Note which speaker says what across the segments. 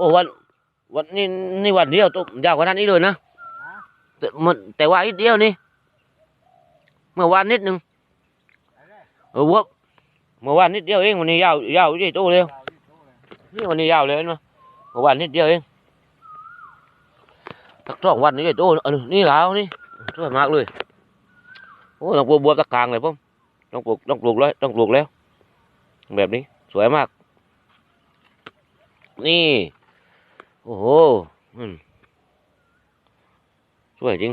Speaker 1: โอ้วันวันนี้นี่วันเดียวตัวยาวกว่านั้นนี้เลยนะแต่มันแต่ว่าอีกเดียวนี่เมื่อวานนิดนึงเออวบเมื่อวานนิดเดียวเองวันนี้ยาวยาวใหญ่โตเลยนี่วันนี้ยาวเลยนะเมื่อวานนิดเดียวเองสักสองวันนี้ใหญ่โตเออนี่แล้วนี่สวยมากเลยโอ้ต้องปลูกบัวตะกลางเลยพ่อมต้องปลูกต้องปลูกแล้วต้องปลูกแล้ว แบบนี้สวยมาก นี่ โอ้โหอืมสวยจริง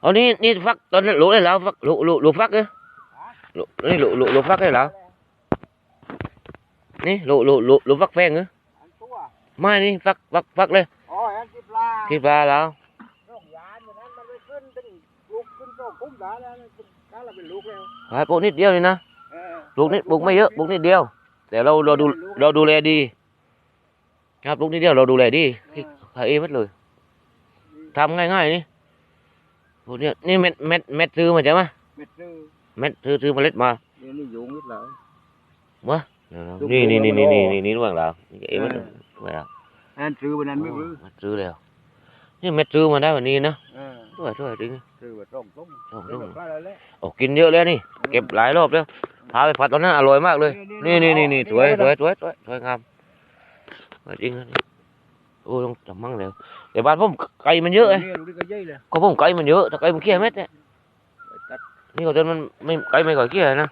Speaker 1: เอานี่นี่ฟักตอนนั้นลูกได้แล้วฟักลูกลูกลูกฟักเหรอลูกนี่ลูกลูกลูกฟักได้แล้วนี่ลูกลูกลูกลูกฟักแฟงเหรอ
Speaker 2: อันตัว
Speaker 1: ไม่นี่ฟักฟักฟักเลย
Speaker 2: อ๋ออันที่ปลา
Speaker 1: ที่ปลาแล้ว
Speaker 2: โรคยานอย่างนั้นมันไปขึ้นตึงลูกขึ้นโรคคุ้มได้แล้วนะถ้าเราเป็นลูกแล้ว
Speaker 1: หายปลูกนิดเดียวนี่นะ
Speaker 2: เออ
Speaker 1: ปลูกนิดปลูกไม่เยอะปลูกนิดเดียว แต่เราเราดูเราดูแลดี ครับปลูกนิดเดียวเราดูแลดีขายเองหมดเลยทำง่ายๆนี่พวกเนี้ยนี่เม็ดเม็ดเม็ดซื้อมาใช่ไหม
Speaker 2: เม็ดซื้อ
Speaker 1: เม็ดซื้อซื้อเมล็ดมา
Speaker 2: เดี๋ยวนี้ยุงนิดเลย
Speaker 1: นี่นี่นี่นี่นี่นี่นี่ระหว่างเรานี่เองมันไม่เอา
Speaker 2: อันซื้อวันนั้นไม่รู้
Speaker 1: เม็ดซื้อแล้วนี่เม็ดซื้อมาได้วันนี้นะ
Speaker 2: เออ
Speaker 1: ช่วยช่วยจริง
Speaker 2: ซื้อแบบตรงตรง
Speaker 1: โอ้
Speaker 2: ซื้อ
Speaker 1: โห
Speaker 2: แบบปลาอะไรเลย
Speaker 1: โอ้กินเยอะแล้วนี่เก็บหลายรอบแล้วพาไปผัดตอนนั้นอร่อยมากเลย นี่นี่นี่นี่สวยสวยสวยสวยสวยงาม จริงนะโอ้ต้องจำมั่งแล้วแต่บ้านผมไก่มันเยอะไง
Speaker 2: ดูดิก็เย่เลย
Speaker 1: ก็ผมไก่มันเยอะแต่ไก่มันเคี้ยเม็ดเนี่ยนี่ก็จนมันไม่ไก่ไม่ก่อยเคี้ยนะ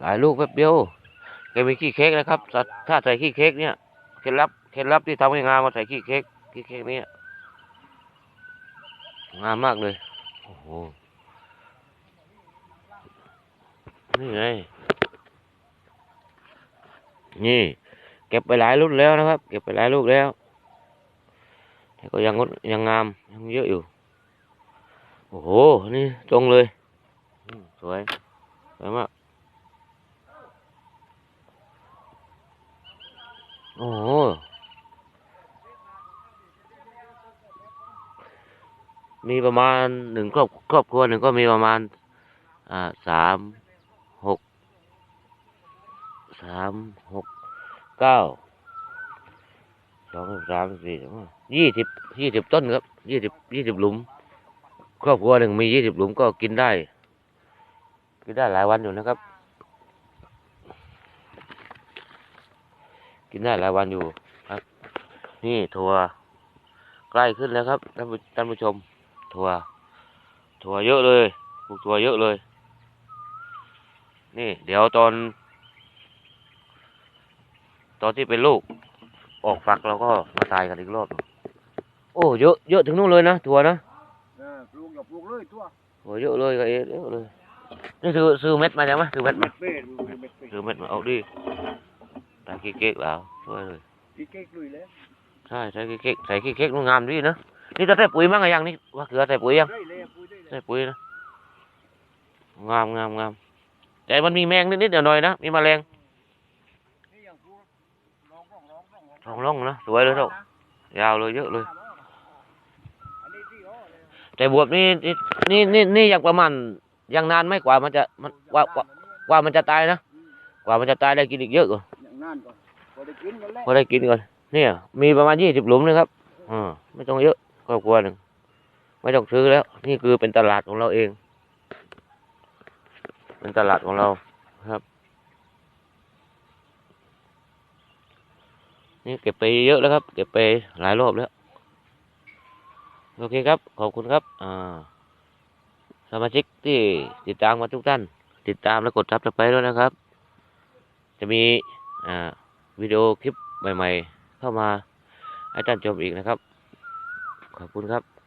Speaker 1: หลายลูกแป๊บเดียวแกมีขี้เค้กนะครับถ้าถ้าใส่ขี้เค้กเนี่ยเคล็ดลับเคล็ดลับที่ทำให้งามมาใส่ขี้เค้กขี้เค้กนี่ยงามมากเลยโอ้โหนี่ไง นี่ เก็บไปหลายลูกแล้วนะครับ เก็บไปหลายลูกแล้วแต่ก็ยังงดยังงามยังเยอะอยู่ โอ้โห นี่ตรงเลย สวยสวยมากโอ้โหมีประมาณหนึ่งครอบครอบครัวหนึ่งก็มีประมาณ อ่าสาม สามหกเก้าสองสามสี่ยี่สิบยี่สิบต้นครับยี่สิบยี่สิบหลุมครอบครัวหนึ่งมียี่สิบหลุมก็กินได้กินได้หลายวันอยู่นะครับ กินได้หลายวันอยู่ครับ นี่ถั่วใกล้ขึ้นแล้วครับท่านผู้ท่านผู้ชม ถั่วถั่วเยอะเลยปลูกถั่วเยอะเลย นี่ เดี๋ยวตอน ตอนที่เป็นลูก ออกฝักเราก็มาตายกันอีกรอบ โอ้เยอะเยอะถึงนู่นเลยนะถั่วนะ
Speaker 2: เออปลูกกับปลูกเลยตัว
Speaker 1: ถั่วเยอะเลยก็เอะเยอะเลย นี่ซื้อซื้อเม็ดมาใช่ไหมซื้อเม็ดมา
Speaker 2: เม็ดเป็ดดูดิเม็ดเป็ด
Speaker 1: ซื้อเม็ดมาเอาดิใส่ขี้เก๊กแล้วช่วยเลย
Speaker 2: พี่เก๊กลุยเลย
Speaker 1: ใช่ใส่ขี้เก๊กใส่ขี้เก๊กมันงามดีนะนี่จะใส่ปุ๋ยมั้งอะยังนี่ว่าเกลือใส่ปุ๋ยยัง
Speaker 2: ได้เลยปุ้ยได้เลย
Speaker 1: ใส่ปุ๋ยนะงามงามงามแต่มันมีแมงนิดๆหน่อยๆนะมีแมลง
Speaker 2: นี่อย่างปลูกร้องร้องร้ องร้อง
Speaker 1: ทองร่องนะสวยเลยทุกยาวเลยเยอะเลย แต่บวบนี่นี่นี่นี่ยังประมาณยังนานไม่กว่ามันจะมันกว่ากว่ามันจะตายนะกว่ามันจะตายได้กินอีกเยอะกว่า
Speaker 2: อย่างนั้นก่อนพอได้กินกันแล้ว
Speaker 1: พอได้กินก่อนเนี่ย มีประมาณยี่สิบหลุมนะครับอ่าไม่ต้องเยอะครอบครัวหนึ่งไม่ต้องซื้อแล้ว นี่คือเป็นตลาดของเราเอง เป็นตลาดของเราครับ นี่เก็บไปเยอะแล้วครับ เก็บไปหลายรอบแล้ว โอเคครับ ขอบคุณครับอ่าสมาชิกที่ติดตามมาทุกท่าน ติดตามและกดซับสไปด้วยนะครับ จะมีอ่าวิดีโอคลิปใหม่ ๆ เข้ามาให้ท่านชมอีกนะครับ ขอบคุณครับ